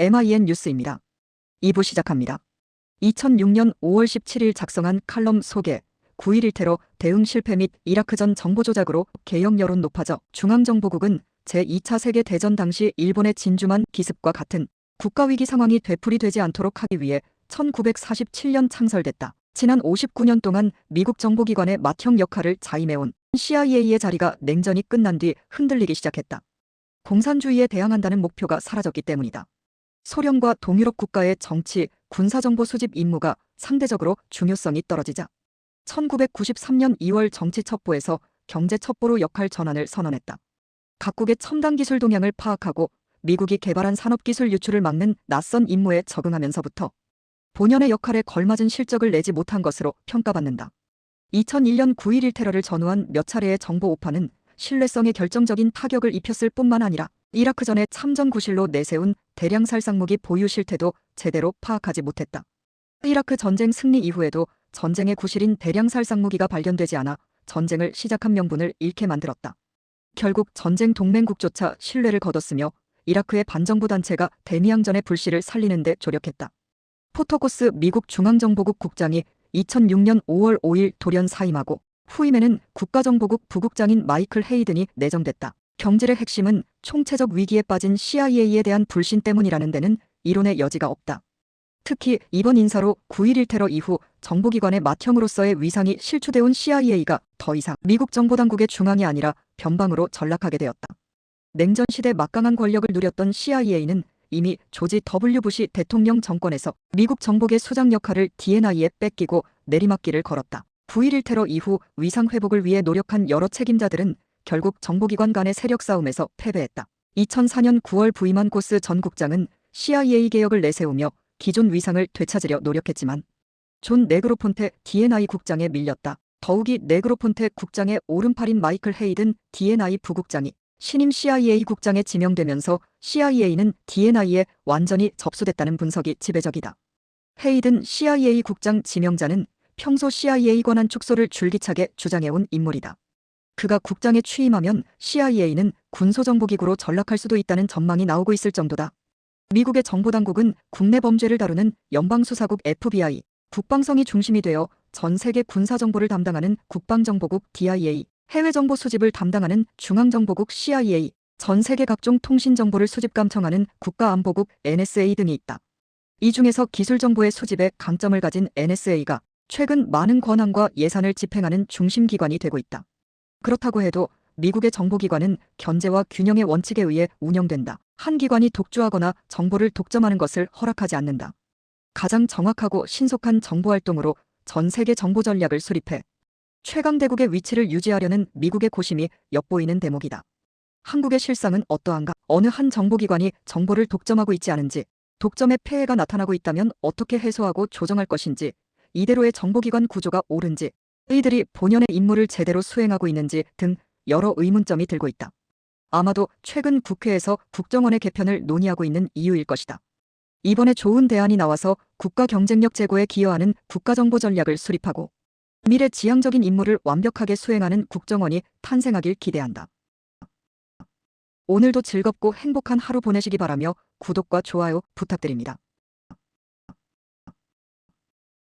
MIN 뉴스입니다. 2부 시작합니다. 2006년 5월 17일 작성한 칼럼 소개 9.11 테러 대응 실패 및 이라크 전 정보 조작으로 개혁 여론 높아져 중앙정보국은 제2차 세계대전 당시 일본의 진주만 기습과 같은 국가위기 상황이 되풀이되지 않도록 하기 위해 1947년 창설됐다. 지난 59년 동안 미국 정보기관의 맏형 역할을 자임해온 CIA의 자리가 냉전이 끝난 뒤 흔들리기 시작했다. 공산주의에 대항한다는 목표가 사라졌기 때문이다. 소련과 동유럽 국가의 정치, 군사정보 수집 임무가 상대적으로 중요성이 떨어지자 1993년 2월 정치 첩보에서 경제 첩보로 역할 전환을 선언했다. 각국의 첨단 기술 동향을 파악하고 미국이 개발한 산업기술 유출을 막는 낯선 임무에 적응하면서부터 본연의 역할에 걸맞은 실적을 내지 못한 것으로 평가받는다. 2001년 9.11 테러를 전후한 몇 차례의 정보 오파는 신뢰성에 결정적인 타격을 입혔을 뿐만 아니라 이라크전의 참전 구실로 내세운 대량 살상무기 보유 실태도 제대로 파악하지 못했다. 이라크 전쟁 승리 이후에도 전쟁의 구실인 대량 살상무기가 발견되지 않아 전쟁을 시작한 명분을 잃게 만들었다. 결국 전쟁 동맹국조차 신뢰를 거뒀으며 이라크의 반정부 단체가 데미앙전의 불씨를 살리는 데 조력했다. 포터코스 미국 중앙정보국 국장이 2006년 5월 5일 돌연 사임하고 후임에는 국가정보국 부국장인 마이클 헤이든이 내정됐다. 경질의 핵심은 총체적 위기에 빠진 CIA에 대한 불신 때문이라는 데는 이론의 여지가 없다. 특히 이번 인사로 9.11 테러 이후 정보기관의 맏형으로서의 위상이 실추되어 온 CIA가 더 이상 미국 정보당국의 중앙이 아니라 변방으로 전락하게 되었다. 냉전 시대 막강한 권력을 누렸던 CIA는 이미 조지 W 부시 대통령 정권에서 미국 정보계 수장 역할을 DNI에 뺏기고 내리막길을 걸었다. 9.11 테러 이후 위상 회복을 위해 노력한 여러 책임자들은 결국 정보기관 간의 세력 싸움에서 패배했다. 2004년 9월 부임한 고스 전 국장은 CIA 개혁을 내세우며 기존 위상을 되찾으려 노력했지만 존 네그로폰테 DNI 국장에 밀렸다. 더욱이 네그로폰테 국장의 오른팔인 마이클 헤이든 DNI 부국장이 신임 CIA 국장에 지명되면서 CIA는 DNI에 완전히 접수됐다는 분석이 지배적이다. 헤이든 CIA 국장 지명자는 평소 CIA 권한 축소를 줄기차게 주장해온 인물이다. 그가 국장에 취임하면 CIA는 군소정보기구로 전락할 수도 있다는 전망이 나오고 있을 정도다. 미국의 정보당국은 국내 범죄를 다루는 연방수사국 FBI, 국방성이 중심이 되어 전 세계 군사정보를 담당하는 국방정보국 DIA, 해외 정보 수집을 담당하는 중앙정보국 CIA, 전 세계 각종 통신 정보를 수집 감청하는 국가안보국 NSA 등이 있다. 이 중에서 기술 정보의 수집에 강점을 가진 NSA가 최근 많은 권한과 예산을 집행하는 중심 기관이 되고 있다. 그렇다고 해도 미국의 정보기관은 견제와 균형의 원칙에 의해 운영된다. 한 기관이 독주하거나 정보를 독점하는 것을 허락하지 않는다. 가장 정확하고 신속한 정보 활동으로 전 세계 정보 전략을 수립해 최강대국의 위치를 유지하려는 미국의 고심이 엿보이는 대목이다. 한국의 실상은 어떠한가? 어느 한 정보기관이 정보를 독점하고 있지 않은지, 독점의 폐해가 나타나고 있다면 어떻게 해소하고 조정할 것인지, 이대로의 정보기관 구조가 옳은지, 이들이 본연의 임무를 제대로 수행하고 있는지 등 여러 의문점이 들고 있다. 아마도 최근 국회에서 국정원의 개편을 논의하고 있는 이유일 것이다. 이번에 좋은 대안이 나와서 국가 경쟁력 제고에 기여하는 국가정보 전략을 수립하고 미래 지향적인 임무를 완벽하게 수행하는 국정원이 탄생하길 기대한다. 오늘도 즐겁고 행복한 하루 보내시기 바라며 구독과 좋아요 부탁드립니다.